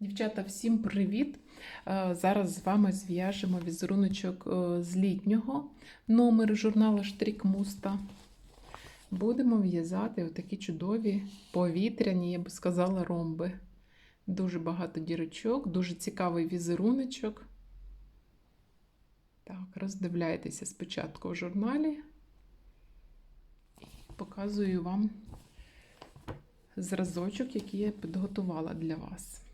Дівчата, всім привіт! Е, Зараз з вами зв'яжемо візеруночок е, з літнього номер журналу Штрік Муста. Будемо в'язати отакі чудові повітряні, я би сказала, ромби. Дуже багато дірочок, дуже цікавий візеруночок. Так, роздивляйтеся спочатку в журналі і показую вам зразочок, який я підготувала для вас.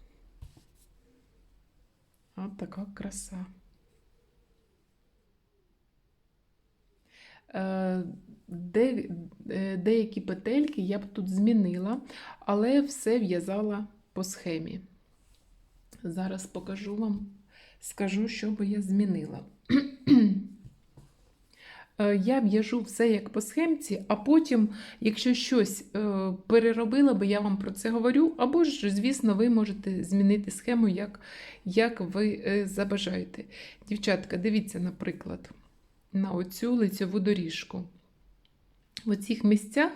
От така краса. Е, Де, е, деякі петельки я б тут змінила, але все в'язала по схемі. Зараз покажу вам, скажу, що би я змінила. Е, Я в'яжу все як по схемці, а потім, якщо щось е, переробила би, я вам про це говорю. Або ж, звісно, ви можете змінити схему, як, як ви е, забажаєте. Дівчатка, дивіться, наприклад, на оцю лицьову доріжку. В оцих місцях,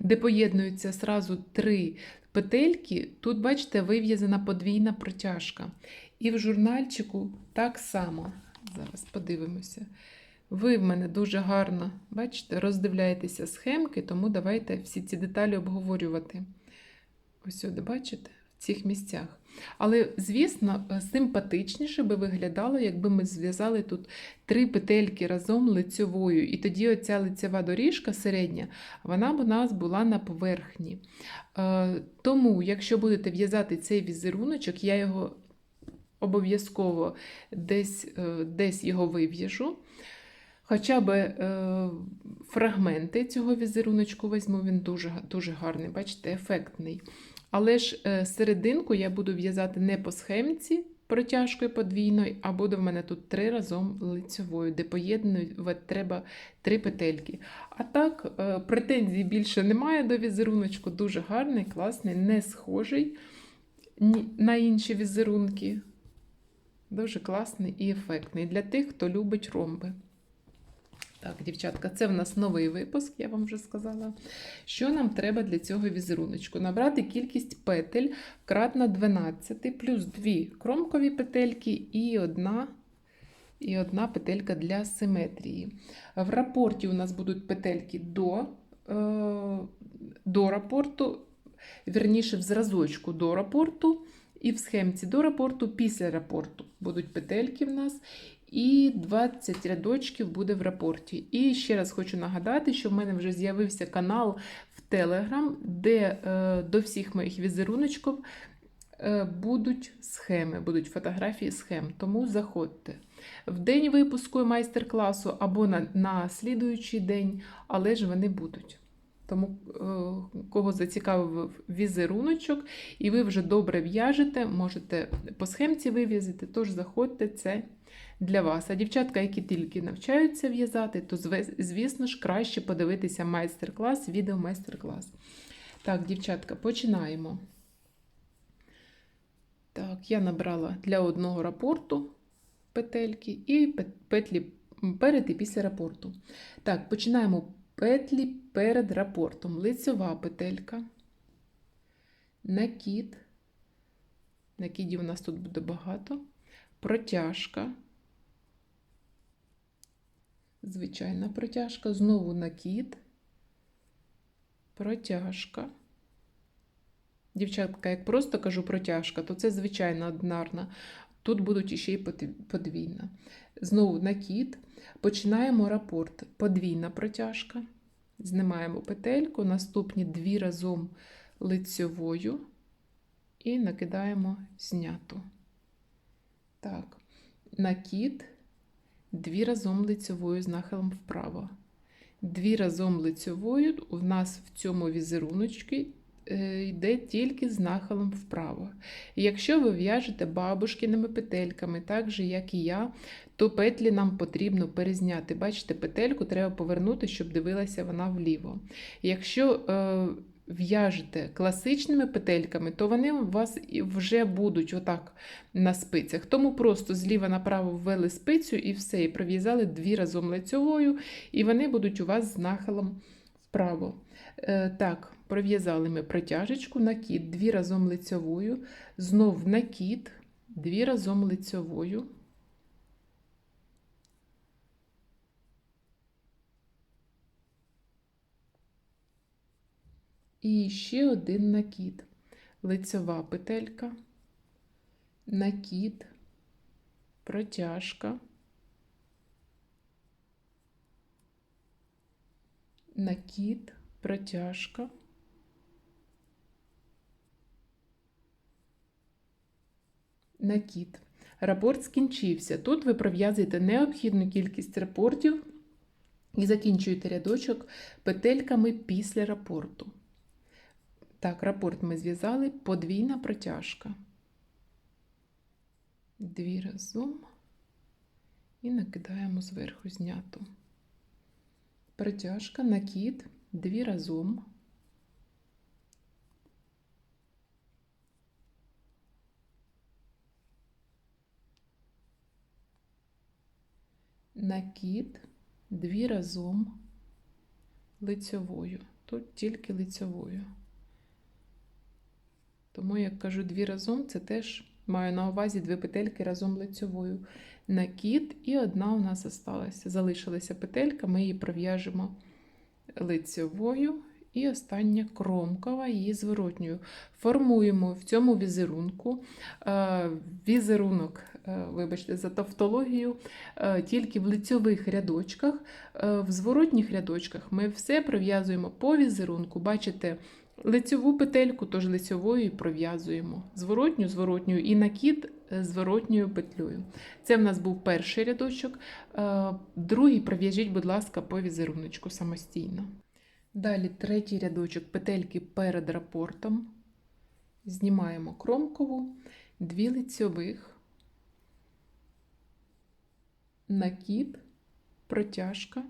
де поєднуються сразу три петельки, тут, бачите, вив'язана подвійна протяжка. І в журнальчику так само. Зараз подивимося. Ви в мене дуже гарно, бачите, роздивляєтеся схемки, тому давайте всі ці деталі обговорювати. Ось сюди, бачите, в цих місцях. Але, звісно, симпатичніше би виглядало, якби ми зв'язали тут три петельки разом лицьовою. І тоді оця лицьова доріжка середня, вона б у нас була на поверхні. Е, Тому, якщо будете в'язати цей візеруночок, я його обов'язково десь, е, десь його вив'яжу. Хоча б е, фрагменти цього візеруночку візьму, він дуже дуже гарний, бачите, ефектний. Але ж е, серединку я буду в'язати не по схемці протяжкою подвійною, а буде в мене тут три разом лицьовою, де поєднувати треба три петельки. А так, е, претензій більше немає до візеруночку, дуже гарний, класний, не схожий на інші візерунки. Дуже класний і ефектний для тих, хто любить ромби. Так, дівчатка, це в нас новий випуск, я вам вже сказала. Що нам треба для цього візеруночку? Набрати кількість петель кратна 12, плюс 2 кромкові петельки і одна, і одна петелька для симетрії. В рапорті у нас будуть петельки до, е, до рапорту, вірніше в зразочку до рапорту, і в схемці до рапорту, після рапорту будуть петельки в нас. І 20 рядочків буде в рапорті. І ще раз хочу нагадати, що в мене вже з'явився канал в Telegram, де е, до всіх моїх візеруночків е, будуть схеми, будуть фотографії схем. Тому заходьте. В день випуску майстер-класу або на, на слідуючий день, але ж вони будуть. Тому, е, кого зацікавив візеруночок, і ви вже добре в'яжете, можете по схемці вив'язати, тож заходьте, це для вас. А дівчатка, які тільки навчаються в'язати, то, звісно ж, краще подивитися майстер-клас, відео майстер-клас. Так, дівчатка, починаємо. Так, я набрала для одного рапорту петельки і петлі перед і після рапорту. Так, починаємо петлі перед рапортом. Лицьова петелька, накид. Накидів у нас тут буде багато. Протяжка. Звичайна протяжка, знову накид, протяжка. Дівчатка, як просто кажу протяжка, то це звичайна одинарна. Тут будуть іще й подвійна. Знову накид. Починаємо рапорт. Подвійна протяжка. Знімаємо петельку, наступні дві разом лицьовою і накидаємо зняту. Так, накид. Дві разом лицьовою з нахилом вправо. Дві разом лицьовою у нас в цьому візеруночці йде тільки з нахилом вправо. Якщо ви в'яжете бабушкиними петельками, так же, як і я, то петлі нам потрібно перезняти. Бачите, петельку треба повернути, щоб дивилася вона вліво. Якщо е, в'яжете класичними петельками, то вони у вас вже будуть отак на спицях. Тому просто зліва направо ввели спицю і все, і пров'язали дві разом лицьовою, і вони будуть у вас з нахилом вправо. Е, Так, пров'язали ми протяжечку, накид, дві разом лицьовою, знов накид, дві разом лицьовою. І ще один накид. Лицьова петелька, накид, протяжка, накид, протяжка. Накид. Рапорт скінчився. Тут ви пров'язуєте необхідну кількість рапортів і закінчуєте рядочок петельками після рапорту. Так, рапорт ми зв'язали, подвійна протяжка. Дві разом і накидаємо зверху зняту. Протяжка, накид, дві разом. Накид, дві разом лицьовою. Тут тільки лицьовою. Тому, як кажу, дві разом, це теж маю на увазі дві петельки разом лицьовою. Накид, і одна у нас осталася. Залишилася петелька, ми її пров'яжемо лицьовою. І остання кромкова її зворотньою. Формуємо в цьому візерунку е, візерунок, е, вибачте, за тавтологію, е, тільки в лицьових рядочках, в зворотніх рядочках ми все пров'язуємо по візерунку. Бачите, Лицьову петельку, тож лицьовою пров'язуємо зворотню, зворотню і накид зворотньою петлею. Це в нас був перший рядочок, другий пров'яжіть, будь ласка, по візеруночку самостійно. Далі третій рядочок петельки перед рапортом. Знімаємо кромкову, дві лицьових, накид, протяжка.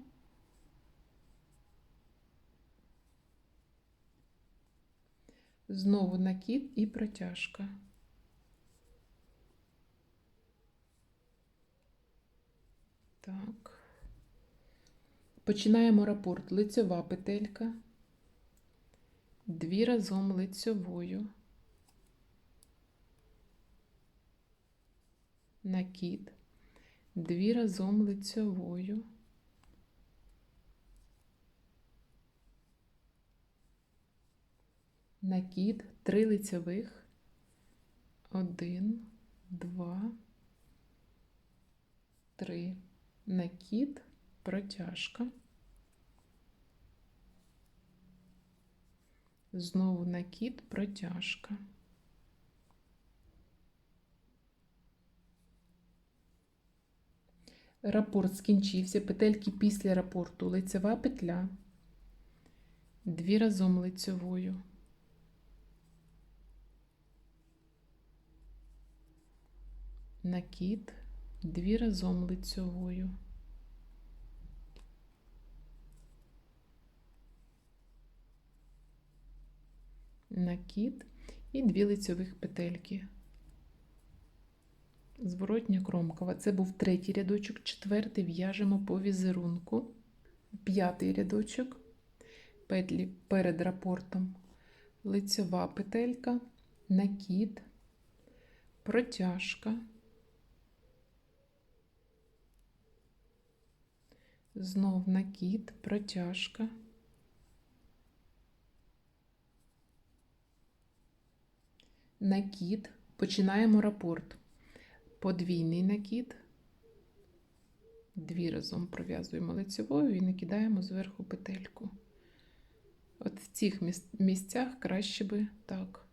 Знову накид і протяжка. Так. Починаємо рапорт. Лицьова петелька, дві разом лицьовою, накид, дві разом лицьовою. Накид, три лицевих, один, два, три, накид, протяжка. Знову накид, протяжка. Рапорт скінчився, петельки після рапорту лицева петля, дві разом лицевою. Накид, дві разом лицьовою. Накид і дві лицьових петельки. Зворотня кромкова. Це був третій рядочок, четвертий в'яжемо по візерунку, п'ятий рядочок, петлі перед рапортом, лицьова петелька, накид, протяжка. Знов накид, протяжка. Накид, починаємо рапорт. Подвійний накид, дві разом пров'язуємо лицевою і накидаємо зверху петельку. От в цих місцях краще би так,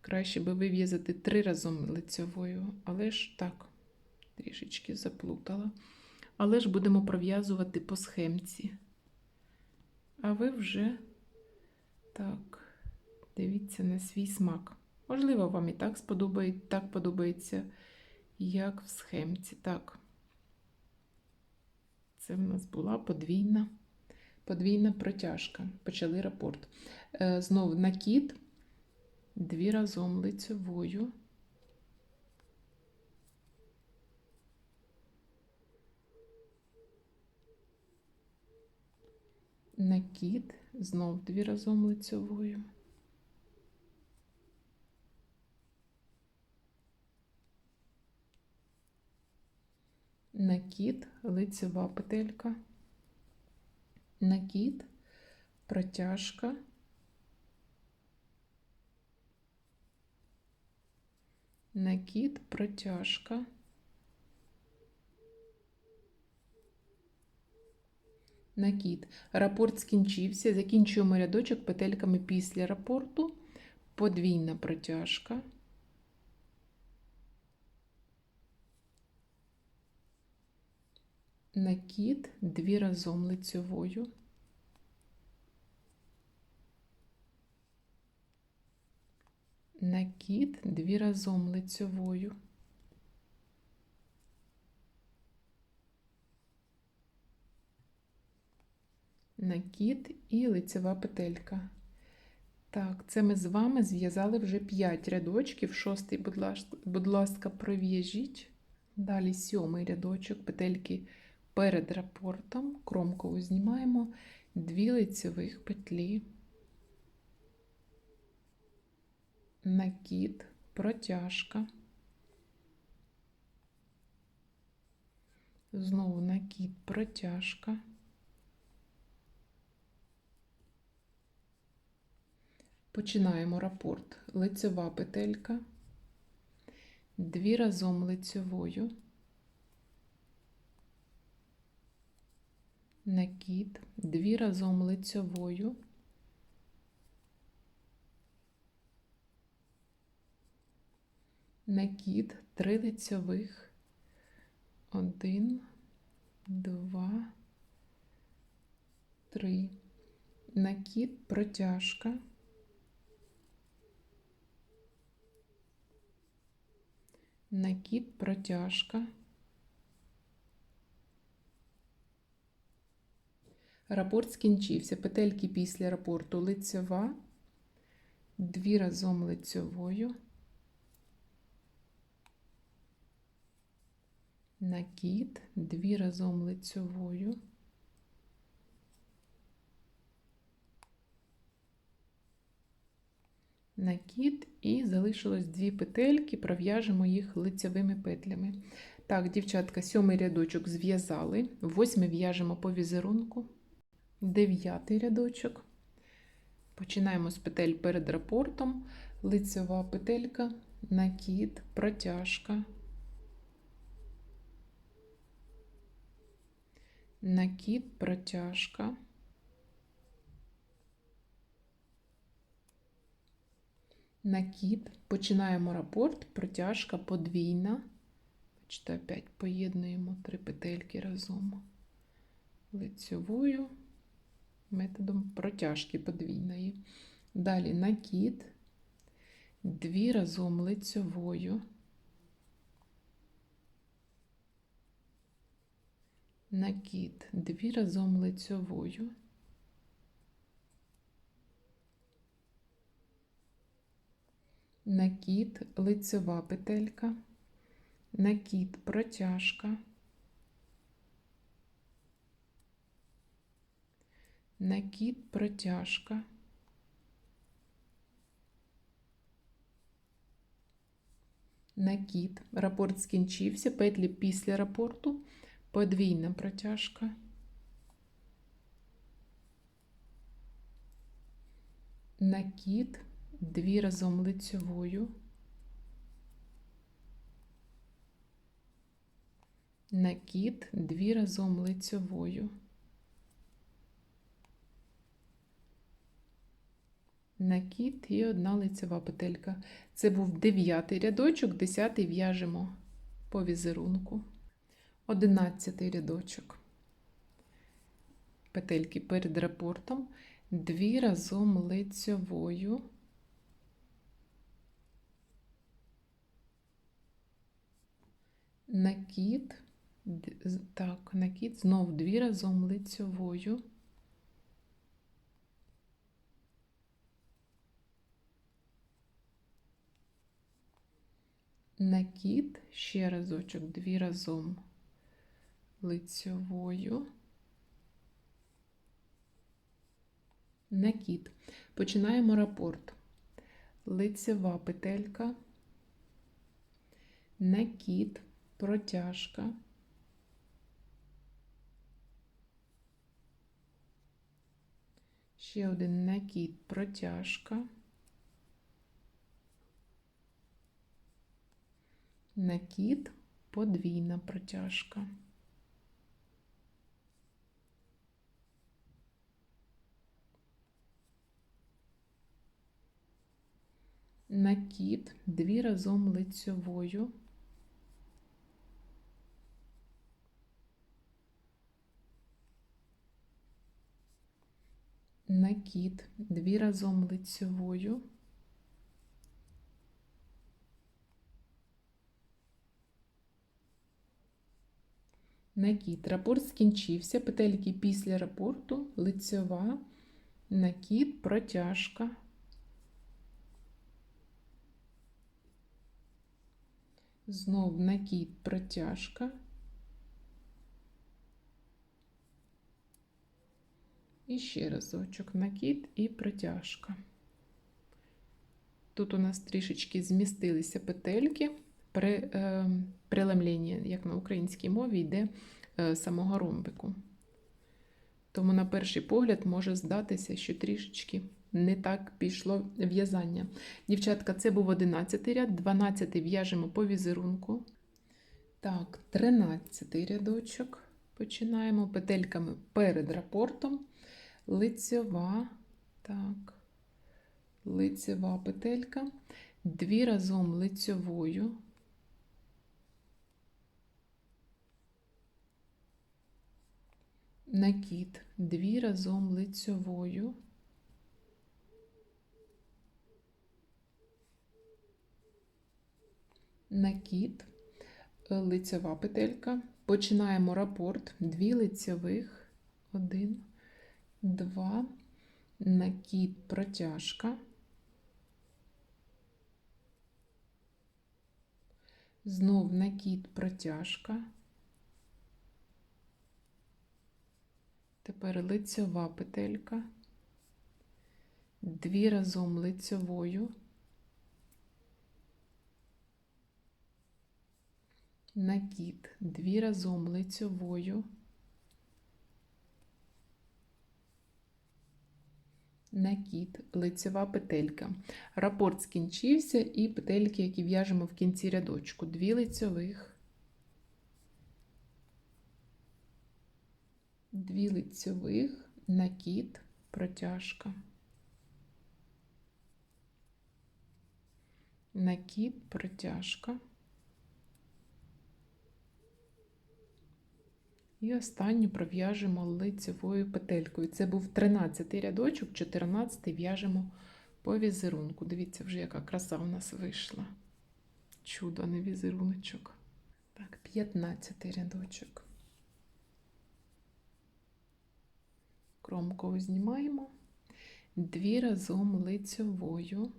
краще би вив'язати три разом лицевою, але ж так, трішечки заплутала але ж будемо пров'язувати по схемці. А ви вже так, дивіться на свій смак. Можливо, вам і так сподобається, так подобається, як в схемці. Так. Це в нас була подвійна подвійна протяжка. Почали рапорт. Е, Знову накид, дві разом лицевою. Накид, знов дві разом лицьовою. Накид, лицева петелька, накид, протяжка, накид, протяжка, накид. Рапорт скінчився. Закінчуємо рядочок петельками після рапорту, подвійна протяжка. накид дві разом лицьовою, накид дві разом лицьовою, накид і лицева петелька. Так, це ми з вами зв'язали вже 5 рядочків. Шостий, будь ласка, будь ласка, пров'яжіть. Далі сьомий рядочок, петельки перед рапортом кромкову знімаємо дві лицевих петлі, накид, протяжка, знову накид, протяжка. Починаємо рапорт. Лицева петелька, дві разом лицевою. накид, дві разом лицьовою, накид, три лицьових, один, два, три, накид, протяжка, накид, протяжка. Рапорт скінчився. Петельки після рапорту лицьова, дві разом лицьовою, накид, дві разом лицьовою, накид і залишилось дві петельки, пров'яжемо їх лицьовими петлями. Так, дівчатка, сьомий рядочок зв'язали, восьмий в'яжемо по візерунку дев'ятий рядочок. Починаємо з петель перед рапортом, лицева петелька, накид, протяжка, накид, протяжка, накид, починаємо рапорт, протяжка подвійна. Бачите, опять поєднуємо три петельки разом. Лицевою методом протяжки подвійної. Далі накид, дві разом лицьовою, накид, дві разом лицьовою, накид, лицьова петелька, накид, протяжка. накид, протяжка, накид. Рапорт скінчився, петлі після рапорту, подвійна протяжка. Накид, дві разом лицьовою. Накид, дві разом лицьовою. накид і одна лицева петелька. Це був дев'ятий рядочок, десятий в'яжемо по візерунку. Одинадцятий рядочок. Петельки перед рапортом, дві разом лицьовою. Накид, так, накид, знов дві разом лицьовою. накид, ще разочок, дві разом лицьовою, накид. Починаємо рапорт. Лицева петелька, накид, протяжка. Ще один накид, протяжка. Накид, подвійна протяжка. Накид, дві разом лицьовою. Накид, дві разом лицьовою. Накид. Рапорт скінчився. Петельки після рапорту, лицьова, накид, протяжка. Знов накид, протяжка. І ще разочок накид і протяжка. Тут у нас трішечки змістилися петельки при е, прелемлінні, як на українській мові, йде е, самого ромбику. Тому, на перший погляд, може здатися, що трішечки не так пішло в'язання. Дівчатка, це був 11 ряд, 12 в'яжемо по візерунку. Так, 13 рядочок. Починаємо петельками перед рапортом. Лицьова, так, лицьова петелька, дві разом лицьовою. Накид, дві разом лицьовою. Накид, лицьова петелька. Починаємо рапорт, дві лицьових, один, два, накид, протяжка. Знов накид, протяжка. Тепер лицьова петелька, дві разом лицьовою, накид, дві разом лицьовою, накид, лицьова петелька. Рапорт скінчився і петельки, які в'яжемо в кінці рядочку, дві лицьових. Дві лицьових, накид, протяжка. Накид, протяжка. І останню пров'яжемо лицевою петелькою. Це був 13 рядочок, 14 в'яжемо по візерунку. Дивіться, вже яка краса у нас вийшла. Чудо, не візеруночок. Так, 15 рядочок. Кромку знімаємо, дві разом лицьовою.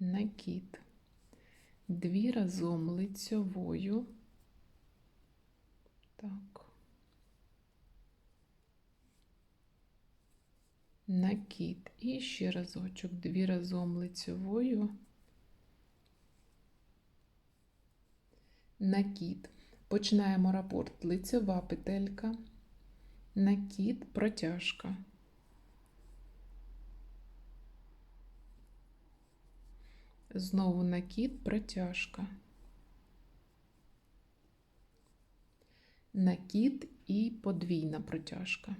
Накид, дві разом лицьовою. Так. Накид і ще разочок, дві разом лицьовою. Накид. Починаємо рапорт лицева петелька, накид, протяжка. Знову накид, протяжка. Накид і подвійна протяжка.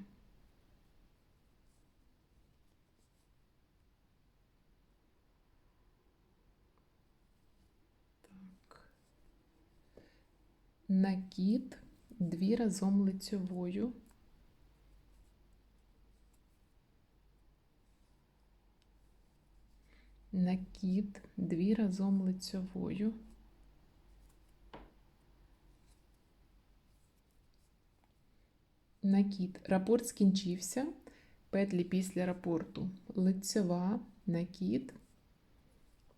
накид, дві разом лицьовою. накид, дві разом лицьовою. Накид. Рапорт скінчився. Петлі після рапорту. Лицьова, накид,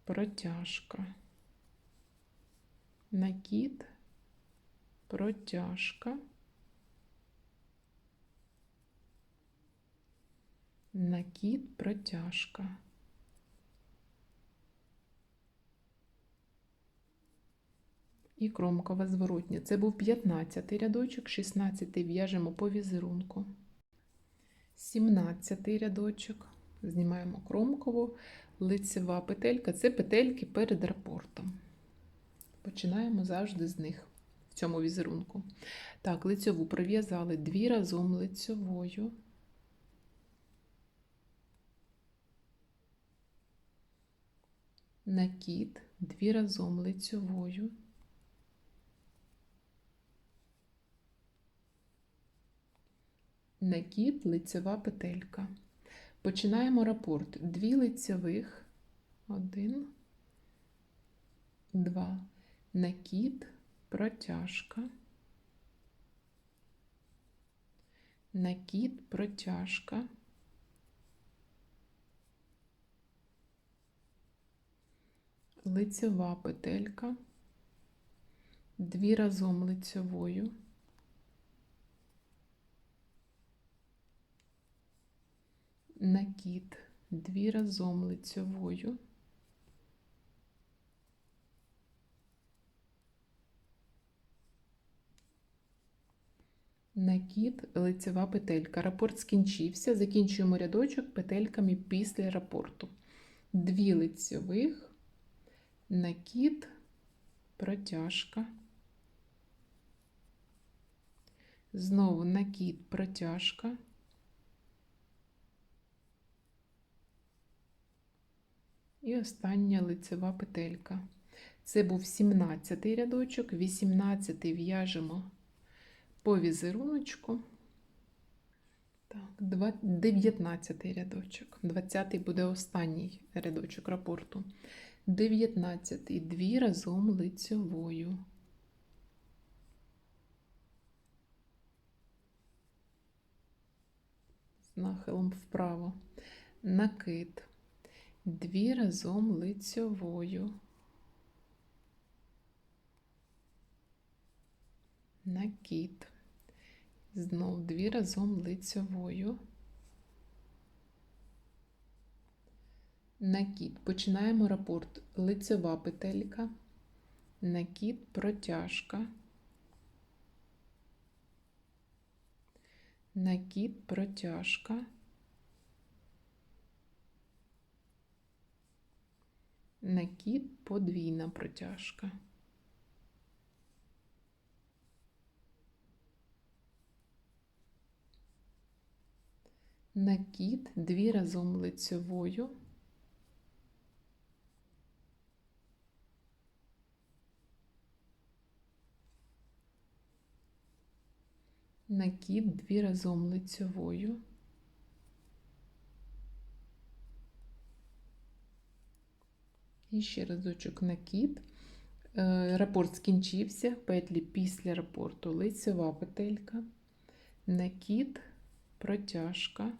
протяжка. Накид, протяжка. Накид, протяжка. І кромкова зворотня. Це був 15 рядочок, 16 в'яжемо по візерунку. 17 рядочок. Знімаємо кромкову, лицева петелька це петельки перед рапортом. Починаємо завжди з них в цьому візерунку. Так, лицьову пров'язали дві разом лицьовою. Накид, дві разом лицьовою. Накид, лицева петелька. Починаємо рапорт. Дві лицевих, один, два, накид, протяжка, накид, протяжка, лицева петелька, дві разом лицевою. Накид, дві разом лицьовою, накид, лицева петелька. Рапорт скінчився. Закінчуємо рядочок петельками після рапорту. Дві лицьових, накид, протяжка. Знову накид, протяжка. І остання лицева петелька. Це був 17 рядочок, 18 в'яжемо по візеруночку. Так, 19 рядочок. 20 буде останній рядочок рапорту. 19 дві разом лицьовою. З нахилом вправо. Накид дві разом лицьовою, накид, знов дві разом лицьовою, накид. Починаємо рапорт. Лицьова петелька, накид, протяжка, накид, протяжка. Накид подвійна протяжка. Накид дві разом лицьовою. Накид дві разом лицьовою. І ще разочок накид. Е, рапорт скінчився, петлі після рапорту лицева петелька, накид, протяжка,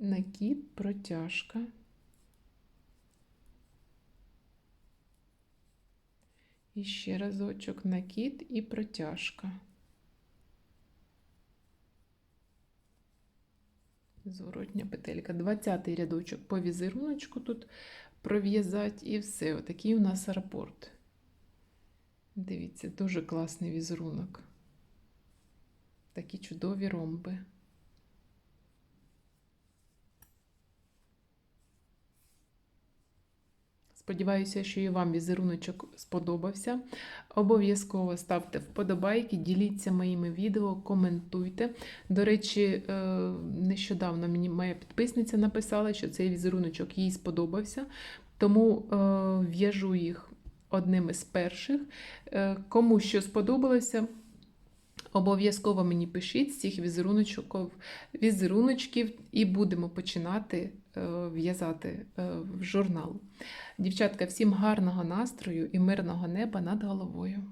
накид, протяжка. І ще разочок накид і протяжка. Зворотня петелька. 20 рядочок по візеруночку тут пров'язати і все. Отакий у нас рапорт. Дивіться, дуже класний візерунок. Такі чудові ромби. Сподіваюся, що і вам візеруночок сподобався. Обов'язково ставте вподобайки, діліться моїми відео, коментуйте. До речі, е, нещодавно мені моя підписниця написала, що цей візеруночок їй сподобався, тому е, в'яжу їх одним із перших. Е, кому що сподобалося, Обов'язково мені пишіть з цих візеруночків і будемо починати в'язати в журнал. Дівчатка, всім гарного настрою і мирного неба над головою.